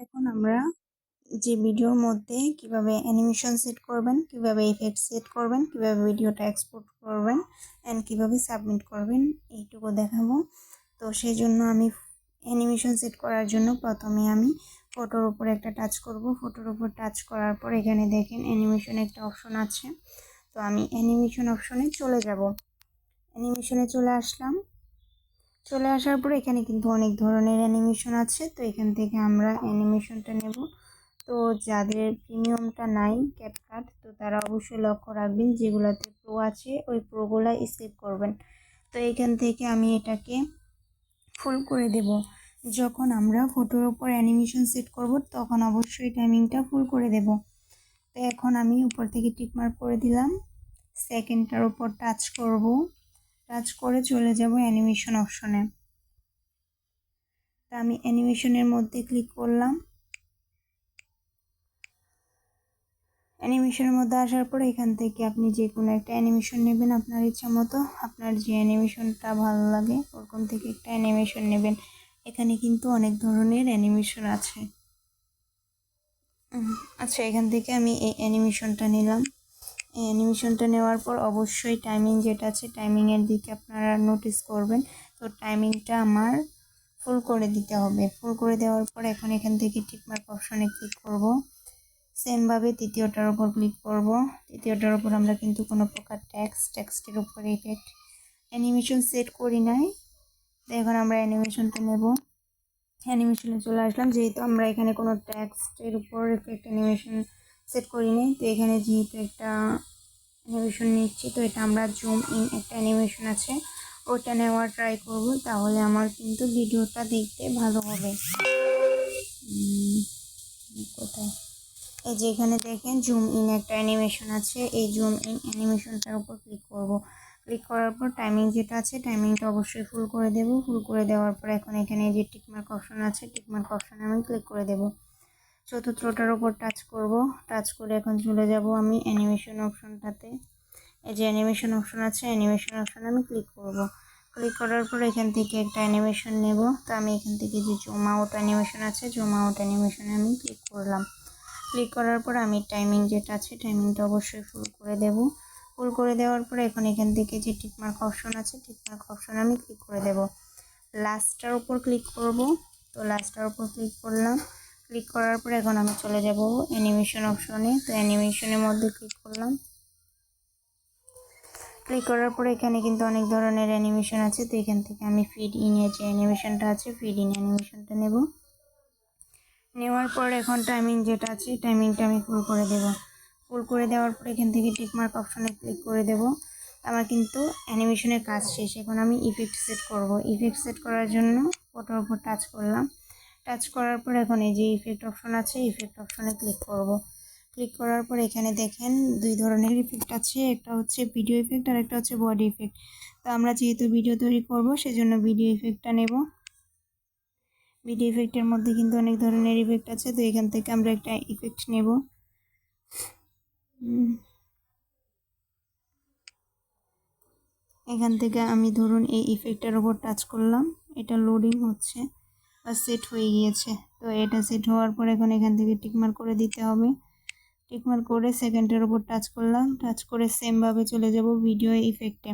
এখন আমরা যে ভিডিওর মধ্যে কীভাবে অ্যানিমেশন সেট করবেন, কীভাবে ইফেক্ট সেট করবেন, কীভাবে ভিডিওটা এক্সপোর্ট করবেন অ্যান্ড কীভাবে সাবমিট করবেন, এইটুকু দেখাবো। তো সেই জন্য আমি অ্যানিমেশন সেট করার জন্য প্রথমে আমি ফটোর উপর একটা টাচ করব। ফটোর উপর টাচ করার পর এখানে দেখেন অ্যানিমেশন একটা অপশন আছে। তো আমি অ্যানিমেশন অপশনে চলে যাব। অ্যানিমেশনে চলে আসলাম। চলে আসার পর এখানে কিন্তু অনেক ধরনের অ্যানিমেশন আছে, তো এখান থেকে আমরা অ্যানিমেশনটা নেব। তো যাদের প্রিমিয়ামটা নাই ক্যাপকাট তো তারা অবশ্যই লক্ষ্য রাখবেন যেগুলোতে প্রো আছে, ওই প্রোগুলো স্কিপ করবেন। তো এখান থেকে আমি এটাকে ফুল করে দেব। যখন আমরা ফটোর ওপর অ্যানিমেশন সেট করব, তখন অবশ্যই টাইমিংটা ফুল করে দেব। তো এখন আমি উপর থেকে টিকমার্ক করে দিলাম। সেকেন্ডটার ওপর টাচ করব। টাচ করে চলে যাব অ্যানিমেশন অপশনে। তা আমি অ্যানিমেশনের মধ্যে ক্লিক করলাম। অ্যানিমেশনের মধ্যে আসার পর এখান থেকে আপনি যে কোনো একটা অ্যানিমেশন নেবেন আপনার ইচ্ছা মতো। আপনার যে অ্যানিমেশনটা ভালো লাগে ওরকম থেকে একটা অ্যানিমেশন নেবেন। এখানে কিন্তু অনেক ধরনের অ্যানিমেশন আছে। আচ্ছা এখান থেকে আমি এই অ্যানিমেশনটা নিলাম। অ্যানিমেশনটা নেওয়ার পর অবশ্যই টাইমিং যেটা আছে টাইমিংয়ের দিকে আপনারা নোটিস করবেন। তো টাইমিংটা আমার ফুল করে দিতে হবে। ফুল করে দেওয়ার পর এখন এখান থেকে টিকমার্ক অপশনে ক্লিক করব। সেমভাবে তৃতীয়টার উপর ক্লিক করব। তৃতীয়টার উপর আমরা কিন্তু কোনো প্রকার ট্যাক্স ট্যাক্সটির উপর ইফেক্ট অ্যানিমেশন সেট করি নাই। তো এখন আমরা অ্যানিমেশনটা নেব। অ্যানিমেশনে চলে আসলাম। যেহেতু আমরা এখানে কোনো ট্যাক্সটের উপর ইফেক্ট অ্যানিমেশন সেট করি নাই। তো এখানে যেহেতু একটা অ্যানিমেশন নিচ্ছি, তো এটা আমরা জুম ইন একটা অ্যানিমেশন আছে। ওটা নেওয়ার ট্রাই করব, তাহলে আমার কিন্তু ভিডিওটা দেখতে ভালো হবে। কোথায়? এই যে এখানে দেখেন জুম ইন একটা অ্যানিমেশন আছে। এই জুম ইন অ্যানিমেশনটার উপর ক্লিক করব। ক্লিক করার পর টাইমিং যেটা আছে টাইমিংটা অবশ্যই ফুল করে দেব। ফুল করে দেওয়ার পর এখন এখানে যে টিকমার্ক অপশন আছে টিকমার্ক অপশনে আমি ক্লিক করে দেব। চতুর্থটার উপর টাচ করব। টাচ করে এখন চলে যাব আমি অ্যানিমেশন অপশনটাতে এই যে অ্যানিমেশন অপশন আছে অ্যানিমেশন অপশন আমি ক্লিক করব। ক্লিক করার পর এখান থেকে একটা অ্যানিমেশন নেব। তো আমি এখান থেকে যে জুম আউট অ্যানিমেশন আছে জুম আউট অ্যানিমেশনে আমি ক্লিক করলাম। ক্লিক করার পর আমি টাইমিং যেটা আছে টাইমিংটা অবশ্যই ফুল করে দেব। ফুল করে দেওয়ার পর এখন এখান থেকে যে টিকমার্ক অপশন আছে টিকমার্ক অপশন আমি ক্লিক করে দেব। লাস্টটার উপর ক্লিক করব। তো লাস্টটার উপর ক্লিক করলাম। ক্লিক করার পর এখন আমি চলে যাব অ্যানিমেশন অপশনে তো অ্যানিমেশনের মধ্যে ক্লিক করলাম। ক্লিক করার পরে এখানে কিন্তু অনেক ধরনের অ্যানিমেশন আছে। তো এখান থেকে আমি ফিড ইনের যে অ্যানিমেশনটা আছে ফিড ইন অ্যানিমেশনটা নেব। নেওয়ার পর এখন টাইমিং যেটা আছে টাইমিংটা আমি ফুল করে দেব। ফুল করে দেওয়ার পর এখান থেকে টিকমার্ক অপশনে ক্লিক করে দেব। আমার কিন্তু অ্যানিমেশনের কাজ শেষ। এখন আমি ইফেক্ট সেট করব। ইফেক্ট সেট করার জন্য ফটোর উপর টাচ করলাম। টাচ করার পর এখন এই যে ইফেক্ট অপশন আছে ইফেক্ট অপশনে ক্লিক করব। ক্লিক করার পর এখানে দেখেন দুই ধরনের ইফেক্ট আছে, একটা হচ্ছে ভিডিও ইফেক্ট আর একটা হচ্ছে বডি ইফেক্ট তো আমরা যেহেতু ভিডিও তৈরি করব, সেজন্য ভিডিও ইফেক্টটা নেব। ভিডিও ইফেক্টের মধ্যে কিন্তু অনেক ধরনের ইফেক্ট আছে, তো এখান থেকে আমরা একটা ইফেক্ট নেব। এখান থেকে আমি ধরুন এই ইফেক্টের ওপর টাচ করলাম, এটা লোডিং হচ্ছে। সেট হয়ে গিয়েছে। তো এটা সেট হওয়ার পর এখন এখান থেকে টিকমার করে দিতে হবে। টিকমার করে সেকেন্ডের ওপর টাচ করলাম। টাচ করে সেমভাবে চলে যাব ভিডিও ইফেক্টে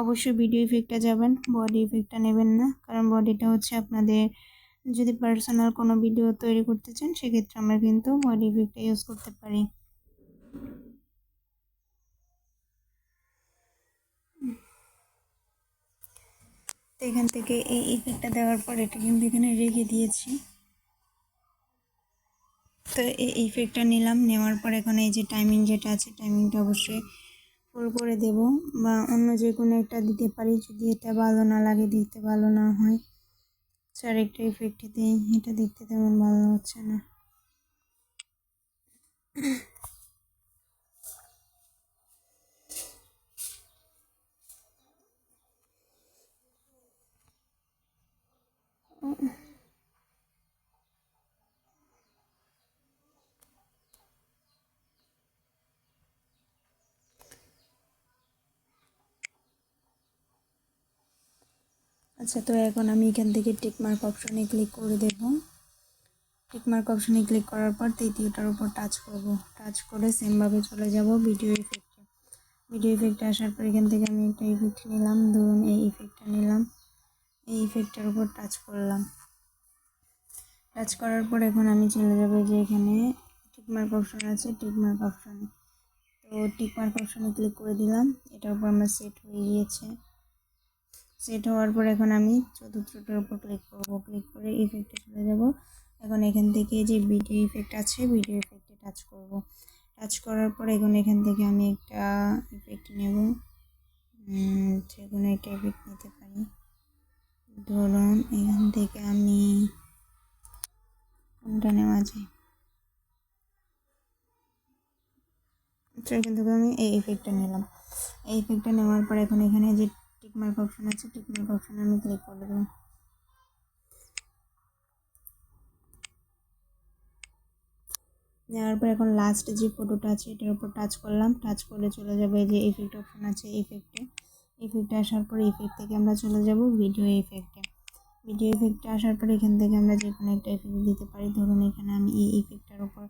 অবশ্যই ভিডিও ইফেক্টে যাবেন বডি ইফেক্টটা নেবেন না। কারণ বডিটা হচ্ছে আপনাদের যদি পার্সোনাল কোনো ভিডিও তৈরি করতে চান, সেক্ষেত্রে আমরা কিন্তু বডি ইফেক্টটা ইউজ করতে পারি। তো এখান থেকে এই ইফেক্টটা দেওয়ার পর এটা কিন্তু এখানে রেখে দিয়েছি। তো এই ইফেক্টটা নিলাম, নেওয়ার পর এখন এই যে টাইমিং যেটা আছে টাইমিংটা অবশ্যই ফুল করে দেব বা অন্য যে কোনো একটা দিতে পারি, যদি এটা ভালো না লাগে দেখতে ভালো না হয়। চার একটা ইফেক্ট দিই এটা দেখতে তেমন ভালো হচ্ছে না। আচ্ছা তো এখন আমি এখান থেকে টিকমার্ক অপশনে ক্লিক করে দেব। টিকমার্ক অপশনে ক্লিক করার পর তৃতীয়টার উপর টাচ করব। টাচ করে সেমভাবে চলে যাব ভিডিও ইফেক্টে ভিডিও ইফেক্টে আসার পর এখান থেকে আমি একটা ইফেক্ট নিলাম। ধরুন এই ইফেক্টটা নিলাম। এই ইফেক্টটার উপর টাচ করলাম। টাচ করার পর এখন আমি চলে যাব যে এখানে টিকমার্ক অপশন আছে টিকমার্ক অপশনে তো টিকমার্ক অপশনে ক্লিক করে দিলাম। এটার উপর আমার সেট হয়ে গিয়েছে। সেট হওয়ার পর এখন আমি চতুর্থটার উপর ক্লিক করব। ক্লিক করে ইফেক্টে চলে যাব। এখন এখান থেকে যে ভিডিও ইফেক্ট আছে ভিডিও ইফেক্টে টাচ করব। টাচ করার পর এখন এখান থেকে আমি একটা ইফেক্ট নেব। যে কোনো একটা ইফেক্ট নিতে পারি। ধরুন, এখান থেকে আমি কোনটা নেওয়া যায়? তো এখান থেকে আমি এই ইফেক্টটা নিলাম। এই ইফেক্টটা নেওয়ার পর এখন এখানে যে টিকমার্ক অপশন আছে টিকমার্ক অপশনে আমি ক্লিক করে দেবো নেওয়ার পর এখন লাস্ট যে ফটোটা আছে, এটার উপর টাচ করলাম। টাচ করলে চলে যাবে যে ইফেক্ট অপশন আছে ইফেক্টে ইফেক্টে আসার পর ইফেক্ট থেকে আমরা চলে যাব ভিডিও ইফেক্টে ভিডিও ইফেক্টে আসার পর এখান থেকে আমরা যে কোনো একটা ইফেক্ট দিতে পারি। ধরুন এখানে আমি এই ইফেক্টটার উপর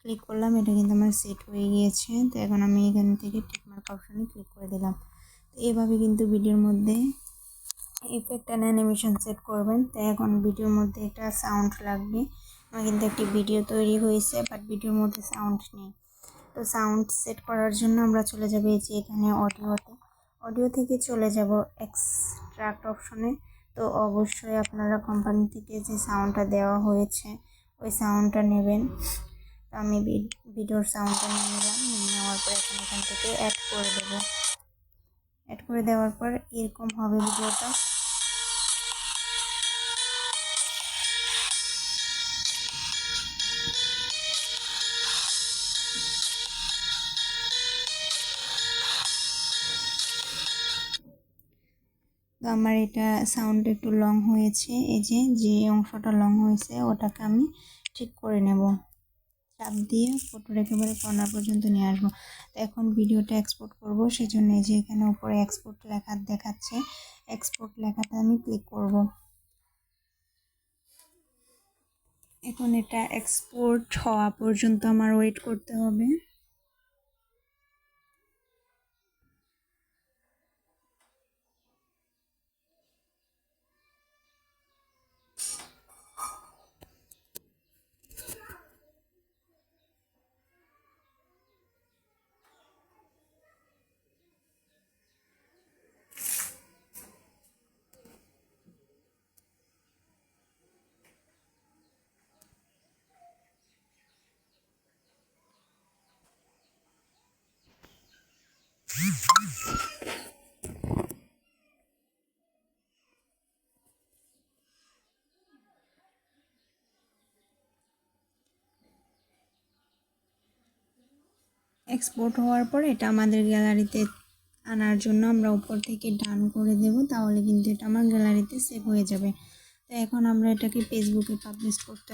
ক্লিক করলাম, এটা কিন্তু আমার সেট হয়ে গিয়েছে। তো এখন আমি এখান থেকে টিকমার্ক অপশনে ক্লিক করে দিলাম। এভাবে কিন্তু ভিডিওর মধ্যে ইফেক্ট অ্যান্ড অ্যানিমেশন সেট করবেন। তো এখন ভিডিওর মধ্যে একটা সাউন্ড লাগবে। আমার কিন্তু একটি ভিডিও তৈরি হয়েছে বাট ভিডিওর মধ্যে সাউন্ড নেই। তো সাউন্ড সেট করার জন্য আমরা চলে যাব এই যে এখানে অডিওতে অডিও থেকে চলে যাব এক্সট্রাক্ট অপশনে তো অবশ্যই আপনারা কোম্পানি থেকে যে সাউন্ডটা দেওয়া হয়েছে, ওই সাউন্ডটা নেবেন। তো আমি ভিডিওর সাউন্ডটা নিয়ে নিলাম নেওয়ার পর এখন এখান থেকে অ্যাড করে দেবো। অ্যাড করে দেওয়ার পর এরকম হবে ভিডিওটা। তো আমার এটা সাউন্ড একটু লং হয়েছে, এই যে যে অংশটা লং হয়েছে, ওটাকে আমি ঠিক করে নেব। চাপ দিয়ে ফটোর একেবারে কর্নার পর্যন্ত নিয়ে আসব। তো এখন ভিডিওটা এক্সপোর্ট করব, সেজন্য যে এখানে উপরে এক্সপোর্ট লেখা দেখাচ্ছে এক্সপোর্ট লেখাতে আমি ক্লিক করব। এখন এটা এক্সপোর্ট হওয়া পর্যন্ত আমার ওয়েট করতে হবে। এক্সপোর্ট হওয়ার পর এটা আমাদের গ্যালারিতে আনার জন্য আমরা উপর থেকে ডান করে দেব, তাহলে কিন্তু এটা আমার গ্যালারিতে সেভ হয়ে যাবে। তো এখন আমরা এটাকে ফেসবুকে পাবলিশ করতে